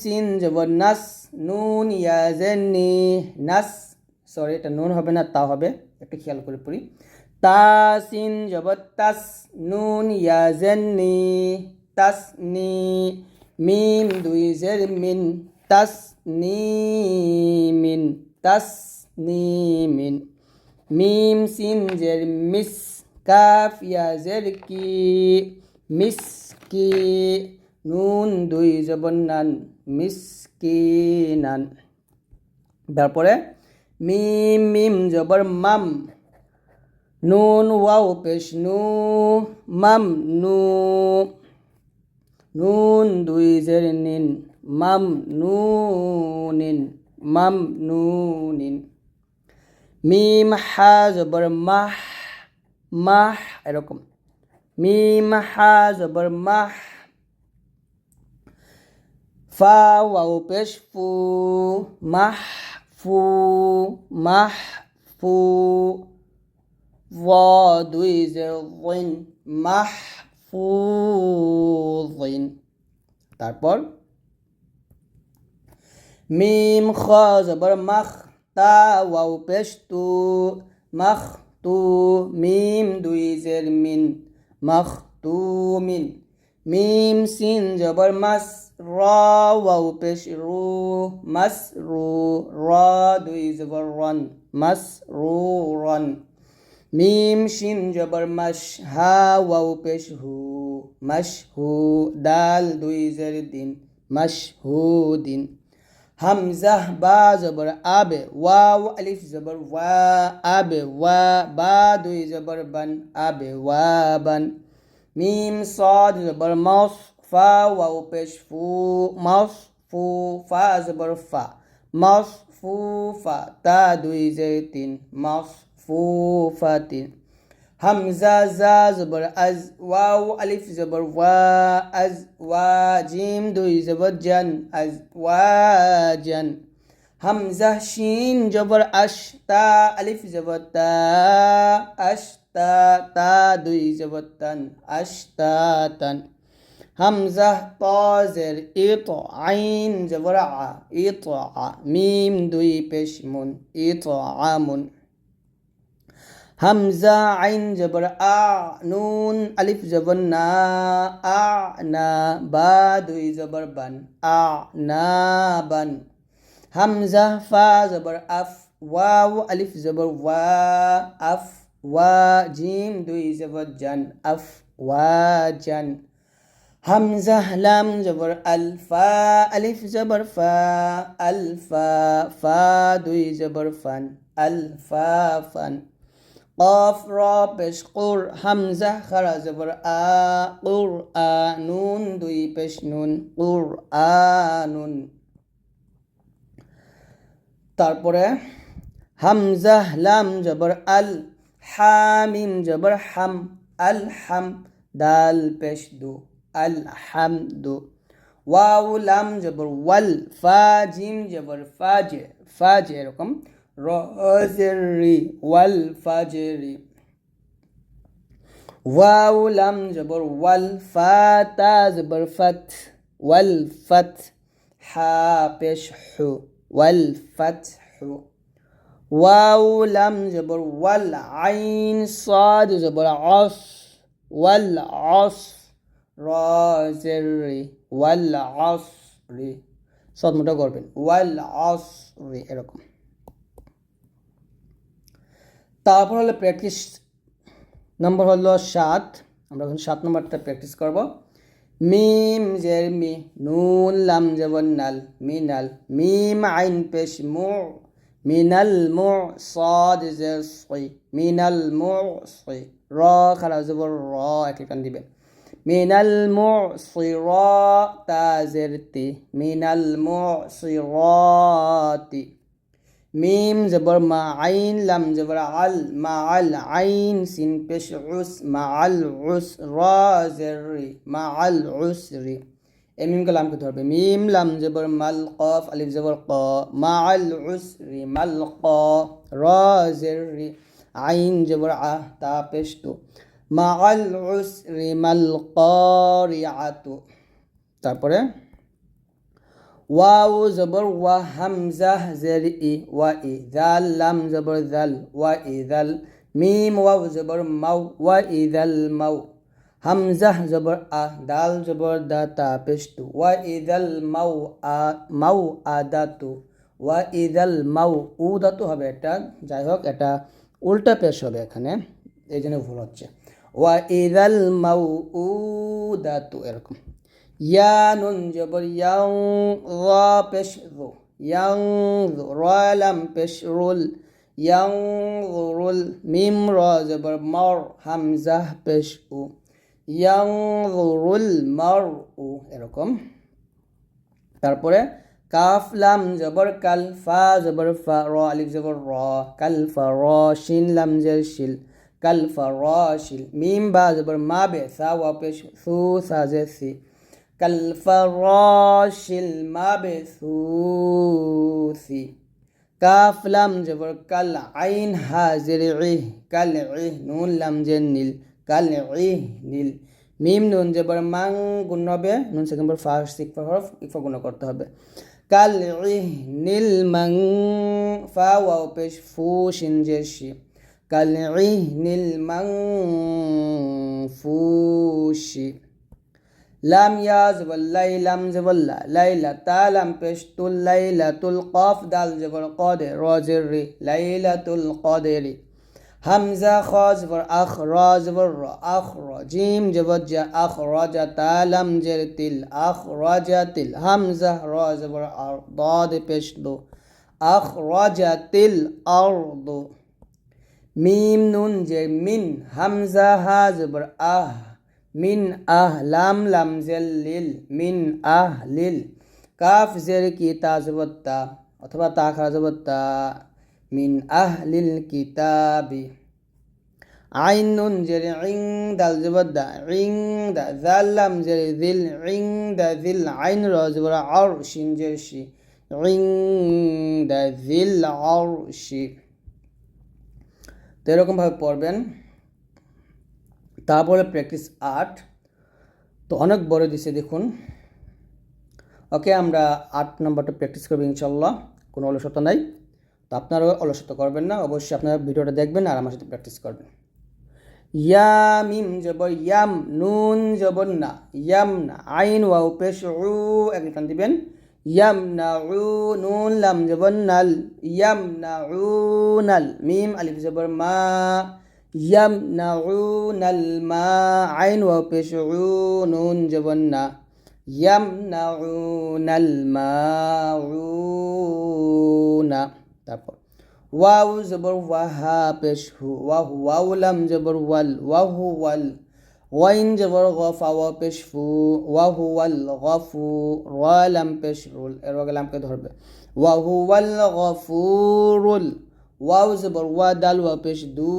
Scene জবর নাস, নুন ইয়াজেননি নাস। সরি এটা নুন হবে না, তা হবে। একটু খেয়াল করে পড়ি। তা সিন জবর তাস, নুন ইয়াজেননি তাস নি। মিম দুই জের মিন, তাস নি মিন, তাস নি মিন। মিম সিন জের মিস, কাফ ইয়া জের কি, মিস কি। নুন দুই জবন্নান মিস কি নান তারপরে মিম মিম, জবর, মাম। নুন, ওয়াও, পেশ, নু, মাম, নু। নুন, দুই জের, নিন। মাম নুনিন মাম নুনিন মিম, হা, জবর, মাহ মাহ, এরকম। মিম, হা, জবর, মাহ ফা ওয়াও পেশ ফু মাহ ফু মাহ ফু ওয়া দুই জের ওয়াইন মাহ ফু তারপর মিম খ জবর মাখ তা ওয়াও পেশ তু মাখ তু মিম দুই জের মিন মাখ তু মিন মিম সিন জবর মাস র, ওয়াও পেশ রু, মাস রু, র, দুই জবর রন, মাস রু, রন। মিম শিন জবর মাস হা, ওয়াও পেশ হু, মাস হু দাল দুই জের দিন, মাস হু দিন। হামজা বা জবর আবে, ওয়াও আলিফ জবর ওয়া, আবে, ওয়া, বা দুই জবর বান, আবে, ওয়া, বান। মিম, সদ জবর মস ফা, ওয়াও, পেশ, ফু মস ফু, ফা জবর ফা। মস ফু, ফা, তা, দুই, জে, তিন। মস ফু, ফা, তিন। হামজা, জা জবর আজ, ওয়াও, আলিফ জবর ওয়া, আজ, ওয়া, জিম, দুই জবর জান, আজ, ওয়া, জান। হামজা, শিন জবর আশ, তা, আলিফ জবর তা, আশ তা তা দুই জবর তান আশ তা তান হামজা তাজের ইত আইন জবর আ ইত আ মিম দুই পেশ মুন। ইত আমুন হামজা আইন জবর, আ, নুন, আলিফ জবর, না, আ, না, বা দুই জবর বান, আ, না, বান। হামজা ফা জবর, আফ, ওয়াও, আলিফ জবর, ওয়া, আফ ওয়া জিম দুই জবর জান আফ ওয়া জান হামজা লাম জবর আলফা আলিফ জবর ফা আলফা ফা দুই জবর ফান আলফা ফান قاف را পেশ قر হামজা খারা জবর আ قر আ নুন দুই পেশ নুন قر আ নুন তারপরে হামজা লাম জবর আল হামিম জবর হাম, আল হাম, দাল পেশ দু, আল হামদু ওয়াও লাম জবর ওয়াল, ফা, জিম জবর ফাজে ফাজে এরকম। রজের ওয়াল ফাজেরি ওয়াও লাম জবর ওয়াল, ফা, তা জবর ফত, ওয়াল ফত, হা পেশ হু, ওয়াল ফত হু। ওয়াও লাম জবর ওয়াল আইন সাদ জবর অস ওয়াল অস রজের রি, ওয়াল অস রি। সদ মোটা করবেন, ওয়াল অস রি, এরকম। তারপর হলো প্র্যাকটিস নম্বর হলো সাত। আমরা এখন সাত নম্বরটা প্র্যাকটিস করব। মিম জের মি, নুন লাম জবন নাল মিনাল মিম আইন পেশ মু মিনাল মু সদ জের সই মিনাল মু সই র খারা জবর র একটি টান দিবেন মিনাল মু সির তাজেরতি মিনাল মু সিরতি মিম জবর মা আইন লাম জবর আল মা আল আইন সিন পেশ উস মা আল উস রা জেরি মা আল উসরি এই মিমকে লামকে ধরবে মিম, লাম, জবর, মাল, কফ, আলিফ, জবর, ক। মা আল উসরি, মাল, ক। রা জেরি আইন, জবর, আ, তা পেশ তু মা আল উসরি, মাল, কারিআতু। তারপরে ওয়াও জবর, ওয়া, হামজা, জের, ই, ওয়া, ই জাল লাম, জবর জাল ওয়া, ই জাল মিম ওয়াও জবর, মাউ, ওয়া, ই জাল মাউ। হামজা জবর আ, দাল জবর দা তা পেশতু ওয়া ইদাল মাউ আ মাউ আ দাতু ওয়া ইদাল মাউ উ দাতু হবে এটা। যাই হোক, এটা উল্টা পেশ হবে এখানে। এই জন্য ভুল হচ্ছে। ওয়া ইদাল মাউ উদাতু এরকম। ইয়া নুন জবর ইয়াং রা পেশ রু ইয়াং রালাম পেশ রুল ইয়াং রুল মিম রা জবর মর হামজা পেশ উ ইয়াংরুল মার উ এরকম। তারপরে কাফ, লাম, জবর, কাল, ফা, জবর, ফা, র, আলিফ, জবর, র, কাল, ফা, র, শিন, লাম, জের, শিল, কাল, ফা, র, শিল, মিম, বা, জবর, মা, বে, সা, ওয়া পেশ সু, সা, জে, সি, কাল, ফা, র, শিল, মা, বে, সু, সি, কাফ, লাম, জবর, কাল, আইন, হা, জের কাল নুন, লাম, জের, নীল কাল নীল মিম নুন জবর মাং গুণ হবে নুন সেকেন্ড পর ফার্স্ট ইকফা হরফ ইকফা গুণ করতে হবে কাল নীল মাং ফা ওয়াও পেশ ফু শিন জের শি কাল নীল মাং ফুশি লাম ইয়াজ ওয়াল্লাই লাম জবল্লা লাইলা তা লাম পেশ তুল লাইলা তুল কফ দাল জবর কদে রজের রি লাইলা তুল কদে কদেরি হামজা খ জবর আখ র জবর র আখ র জিম জবর জা আখ র জা তালাম জের তিল আখ র জা তিল হামজা র জবর আর দদ পেশ দো আখ র জা তিল আর দো মিম নুন জের মিন হামজা হা জবর আহ মিন আহ লাম লাম জেল লিল মিন আহ লিল কাফ জের কি তা জবর তা অথবা তা খা জবর তা মিন আহ লিল কিতাবি। আইন নুন জের ইং দাল জবদ্দা ইং দা জাল লাম জের দিল ইং দা দিল আইন র জবর আর শিন জের শি ইং দা দিল আর শি তো এরকমভাবে পড়বেন। তারপরে প্র্যাকটিস আট তো অনেক বড় দিছে, দেখুন। ওকে, আমরা আট নম্বরটা প্র্যাকটিস করব ইনশাল্লাহ, কোনো অলসতা নাই। তো আপনারা অলসতা করবেন না, অবশ্যই আপনারা ভিডিওটা দেখবেন আর আমার সাথে প্র্যাকটিস করবেন। ইয়ামিম যাব ইয়াম নুন যাব না, ইয়াম না, আইন ওয়াও পেশ রু একজন দিবেন। ইয়াম না রু নুন লাম যাব নাল, ইয়াম না রু নাল, মিম আলিফ জবর মা, ইয়াম না রু নাল মা, আইন ওয়াও পেশ রু নুন যাব না, ইয়াম না রু নাল মা, রু না। তারপর ওয়াও জবর ওয়াহা পেশ হু, ওয়াহু, ওয়াউ লাম জবর ওয়াল, ওয়াহু ওয়াল, ওয়াইন জবর গফা ওয়া পেশ ফু, ওয়াহু ওয়াল গফু, রা লাম পেশ রুল, এর আগে লামকে ধরবে, ওয়াহু ওয়াল গফুরুল ওয়াও জবর ওয়া, দাল, ওয়া পেশ দু,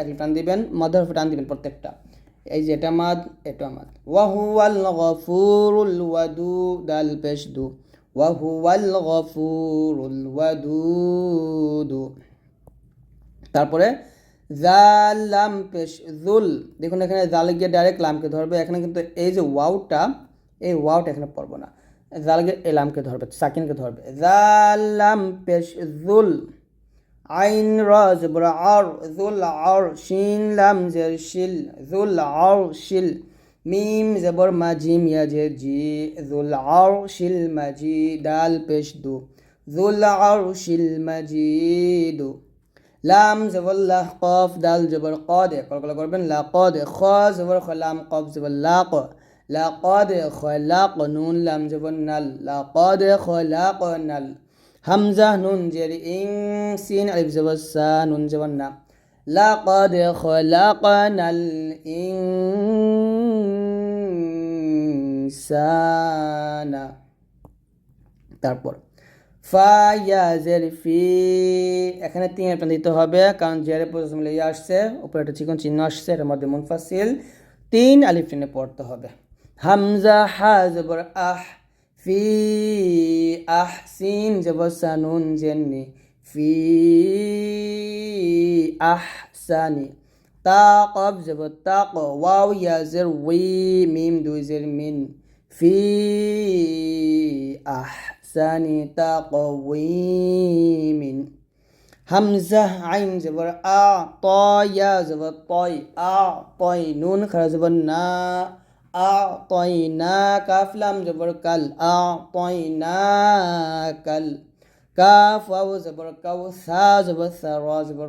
এক টান দিবেন, মাদার টান দিবেন প্রত্যেকটা, এই যে এটা মাদ এটা মাদ ওয়াহুয়াল গফুরুল ওয়াদু দাল, পেশ দু ওয়াহুয়াল গফুরুল ওয়াদুদু। তারপরে জাল পেশ দেখুন এখানে জাল গিয়ে ডাইরেক্ট লামকে ধরবে। এখানে কিন্তু এই যে ওয়াউটা, এই ওয়াউটা এখানে পড়ব না। জাল গিয়ে এই লামকে ধরবে, সাকিনকে ধরবে। জাল, লাম, পেশ আইন র জবর আর জুল আর শিন, লাম, জের, শিল। জুল আর শিল। মিম জবর মাজিম ইয়াজের জি, জুল আর শিল মাজি দাল পেশ দু। জুল আর শিল মাজিদু লাম জবর কফ দাল জবর কদে কলকলা করবেন, লা কদে খ জবর খলাম কফ জবর লাক লা কদে খলাক নুন, লাম জবর নাল। লা কদে খলাক নাল। হামজা, নুন, জের, ইং, সিন, আলিফ জবর সা, নুন জবর না লাকাদ খলাকানাল ইনসানা তারপর ফা ইয়া জের ফি এখানে তিন একটা দিতে হবে কারণ জেরে প্রথম ইয়ে আসছে উপরে একটা চিকন চিহ্ন আসছে এর মধ্যে মুনফাসিল তিন আলিফ টেনে পড়তে হবে হামজা হা জবর আহ في أحسن جبسن جني في أحسن تا زب بالتاق واو يا زر وي ميم دو زر من في أحسن تقويم همزة عين زبر أعطى يا زبر طي أعطي نون خرز بالنا أعطيناك فلم زبر كل أعطيناك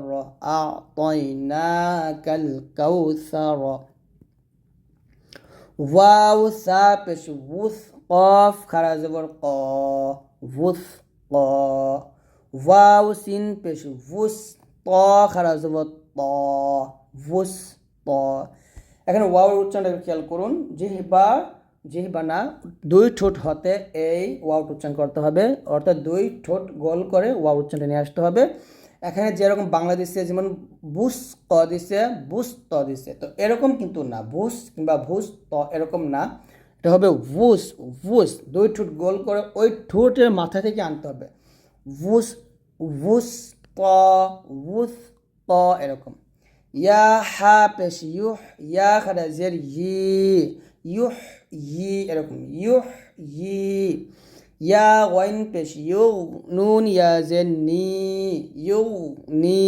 র আ তয় না কাল কাউসার ওয়াও সা পেশ উস কফ খারা জবর ক উস ক ওয়াও সিন পেশ উস ত খারা জবর ত উস ত এখানে ওয়াওর উচ্চারণটা খেয়াল করুন জিহবা জিহবা না দুই ঠোঁট হতে এই ওয়াওট উচ্চারণ করতে হবে। অর্থাৎ দুই ঠোঁট গোল করে ওয়াও উচ্চারণটা নিয়ে আসতে হবে। এখানে যেরকম বাংলাদেশে যেমন বুস ক দিছে, বুস ত দিছে। তো এরকম কিন্তু না, বুস কিংবা ভুস ত এরকম না। এটা হবে ভুস ভুস। দুই ঠোঁট গোল করে ওই ঠোঁটের মাথা থেকে আনতে হবে। ভুস ভুস ক ভুস ত এরকম। ইয়া হা পেশ ইউহ, ইয়া খারা জের ই। ইউহ ই এরকম ইউহ ই ইয়া ওয়াইন পেশ, ইউ নুন, ইয়া জের নি, ইউ নি,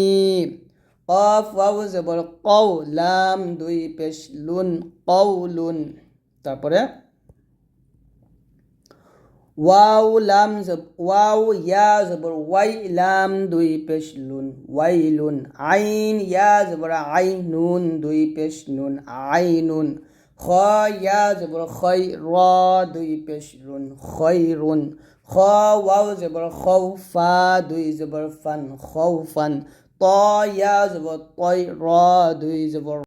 কফ, ওয়াও, জবর, কও, লাম, দুই পেশ, লুন, কও, লুন, তারপরে ওয়াও, লাম ওয়াও, ইয়া, জবর, ওয়াই, লাম, দুই পেশ, লুন, ওয়াই, লুন, আইন, ইয়া, জবর, আই, নুন, দুই পেশ নুন আই, নুন খ ইয়া জবর খয় র দুই পেশ রুন খৈ রুন খ ওয়াও জবর খৌ ফা দুই জবর ফান খৌ ফান ত ইয়া জবর তৈ র দুই জবর